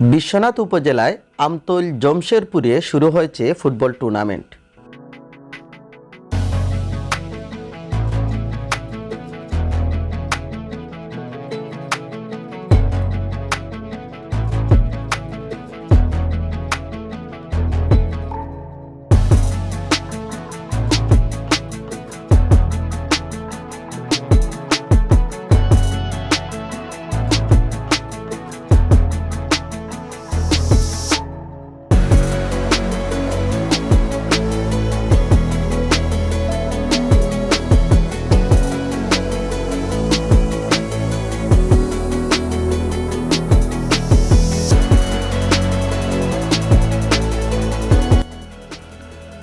বিশ্বনাথ উপজেলায় আমতল জমশেরপুরে শুরু হয়েছে ফুটবল টুর্নামেন্ট।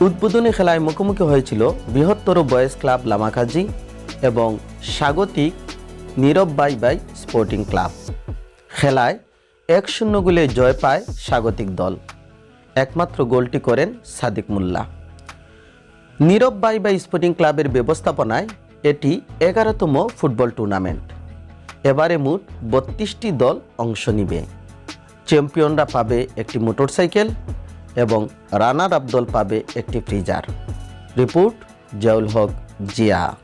উদ্বোধনী খেলায় মুখোমুখি হয়েছিল বৃহত্তর বয়েজ ক্লাব লামাকাজি এবং স্বাগতিক Nirob bye bye sporting club. খেলায় এক শূন্য গোলে জয় পায় স্বাগতিক দল। একমাত্র গোলটি করেন Sadik Molla. Nirob bye bye sporting ক্লাবের ব্যবস্থাপনায় এটি এগারোতম ফুটবল টুর্নামেন্ট। এবারে মোট বত্রিশটি দল অংশ নিবে। চ্যাম্পিয়নরা পাবে একটি মোটরসাইকেল এবং রানার আব্দুল দল পাবে একটি ফ্রিজার। রিপোর্ট জিয়াউল হক জিয়া।